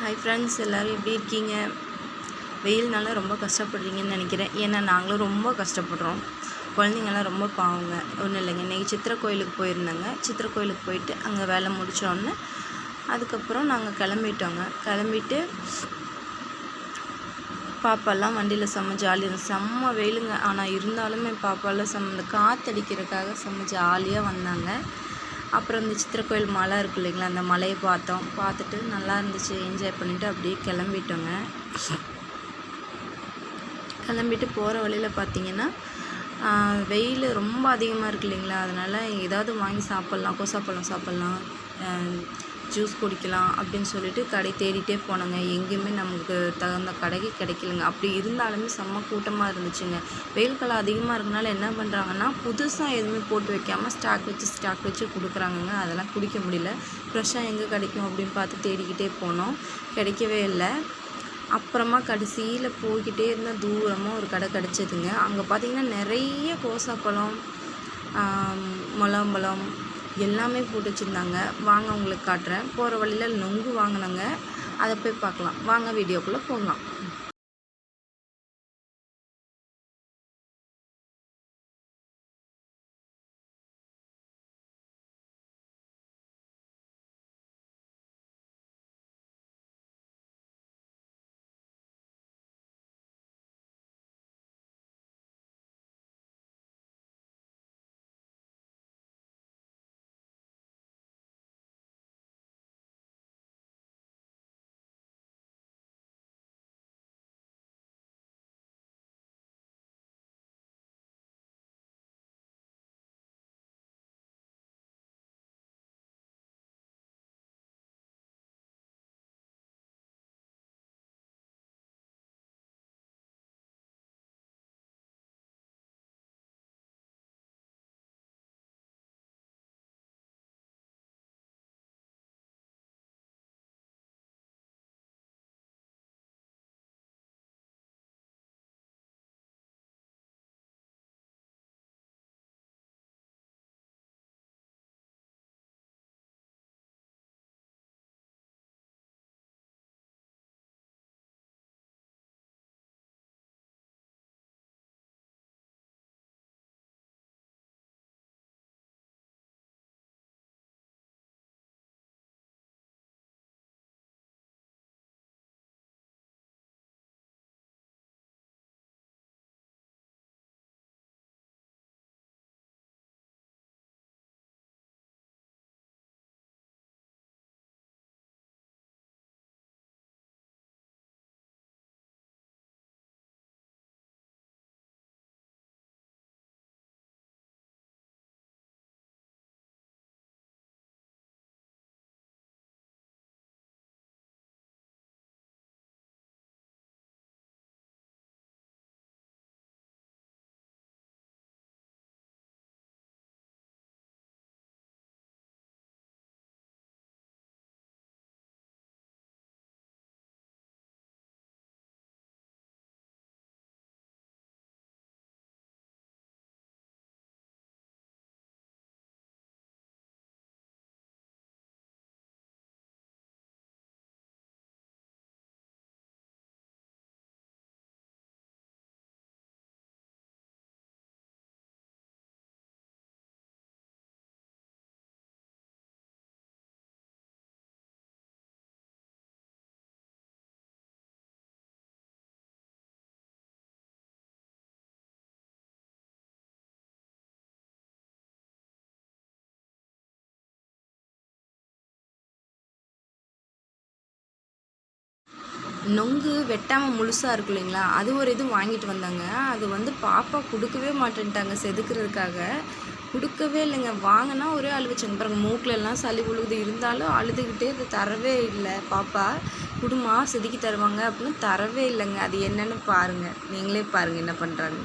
Hi friends எல்லோரும் எப்படி இருக்கீங்க? வெயில்னால ரொம்ப கஷ்டப்படுறீங்கன்னு நினைக்கிறேன். ஏன்னா நாங்களும் ரொம்ப கஷ்டப்படுறோம். குழந்தைங்கள்லாம் ரொம்ப பாவங்க. ஒன்றும் இல்லைங்க. இன்றைக்கி சித்திரை கோயிலுக்கு போயிருந்தேங்க. சித்திரை கோயிலுக்கு போயிட்டு அங்கே வேலை முடித்தோடனே அதுக்கப்புறம் நாங்கள் கிளம்பிட்டோங்க. கிளம்பிட்டு பாப்பாலாம் வண்டியில் செம்ம ஜாலியாக செம்ம வெயிலுங்க. ஆனால் இருந்தாலுமே பாப்பாலாம் செம்ம இந்த காற்றடிக்கிறதுக்காக செம்ம ஜாலியாக வந்தாங்க. அப்புறம் இந்த சித்திரை கோயில் மலை இருக்கு இல்லைங்களா அந்த மலையை பார்த்தோம். பார்த்துட்டு நல்லா இருந்துச்சு. என்ஜாய் பண்ணிவிட்டு அப்படியே கிளம்பிட்டோங்க. கிளம்பிட்டு போகிற வழியில் பார்த்தீங்கன்னா வெயில் ரொம்ப அதிகமாக இருக்கு இல்லைங்களா. அதனால் ஏதாவது வாங்கி சாப்பிட்லாம். கோசாப்பழம் சாப்பிட்லாம். ஜூஸ் குடிக்கலாம் அப்படின்னு சொல்லிட்டு கடை தேடிட்டே போனோங்க. எங்கேயுமே நமக்கு தகுந்த கடைக்கு கிடைக்கலங்க. அப்படி இருந்தாலுமே செம்ம கூட்டமாக இருந்துச்சுங்க. வெயில் காலம் அதிகமாக இருக்கனால என்ன பண்ணுறாங்கன்னா புதுசாக எதுவுமே போட்டு வைக்காமல் ஸ்டாக் வச்சு ஸ்டாக் வச்சு கொடுக்குறாங்கங்க. அதெல்லாம் குடிக்க முடியல. ஃப்ரெஷ்ஷாக எங்கே கிடைக்கும் அப்படின்னு பார்த்து தேடிக்கிட்டே போனோம். கிடைக்கவே இல்லை. அப்புறமா கடைசியில் போய்கிட்டே இருந்தால் தூரமாக ஒரு கடை கிடச்சிதுங்க. அங்கே பார்த்திங்கன்னா நிறைய கோசாப்பழம் முலாம்பழம் எல்லாமே போட்டு வச்சுருந்தாங்க வாங்க உங்களுக்கு காட்டுறேன். போகிற வழியில் நொங்கு வாங்கினாங்க. அதை போய் பார்க்கலாம். வாங்க வீடியோக்குள்ளே போகலாம். நொங்கு வெட்டாமல் முழுசாக இருக்கும் இல்லைங்களா? அது ஒரு இது வாங்கிட்டு வந்தாங்க. அது வந்து பாப்பா கொடுக்கவே மாட்டேன்ட்டாங்க செதுக்கிறதுக்காக. கொடுக்கவே இல்லைங்க. வாங்கினா ஒரே அழுவச்சுங்க பாருங்க மூக்கில் சளி உழுகுது இருந்தாலும் அழுதுகிட்டே அது தரவே இல்லை பாப்பா. குடுமா செதுக்கி தருவாங்க அப்படின்னு தரவே இல்லைங்க. அது என்னென்னு பாருங்கள் நீங்களே பாருங்கள் என்ன பண்ணுறாங்க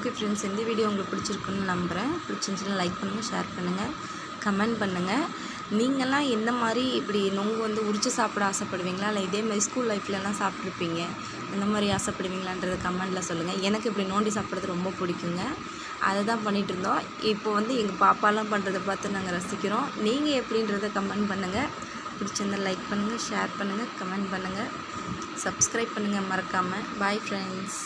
ஓகே ஃப்ரெண்ட்ஸ் இந்த வீடியோ உங்களுக்கு பிடிச்சிருக்குன்னு நம்புகிறேன் பிடிச்சிருந்துச்சுன்னா லைக் பண்ணுங்கள் ஷேர் பண்ணுங்கள் கமெண்ட் பண்ணுங்கள் நீங்கள்லாம் எந்த மாதிரி இப்படி நொங்கு வந்து உரித்து சாப்பிட ஆசைப்படுவீங்களா? இல்லை இதே மாதிரி ஸ்கூல் லைஃப்லலாம் சாப்பிட்ருப்பீங்க இந்த மாதிரி ஆசைப்படுவீங்களான்றது கமெண்டில் சொல்லுங்கள் எனக்கு இப்படி நோண்டி சாப்பிட்றது ரொம்ப பிடிக்குங்க. அதை தான் பண்ணிகிட்டு இருந்தோம். இப்போ வந்து எங்கள் பாப்பாலாம் பண்ணுறதை பார்த்து நாங்கள் ரசிக்கிறோம். நீங்கள் எப்படின்றத கமெண்ட் பண்ணுங்கள் பிடிச்சிருந்தா லைக் பண்ணுங்கள் ஷேர் பண்ணுங்கள் கமெண்ட் பண்ணுங்கள் சப்ஸ்கிரைப் பண்ணுங்கள் மறக்காமல் பாய் ஃப்ரெண்ட்ஸ்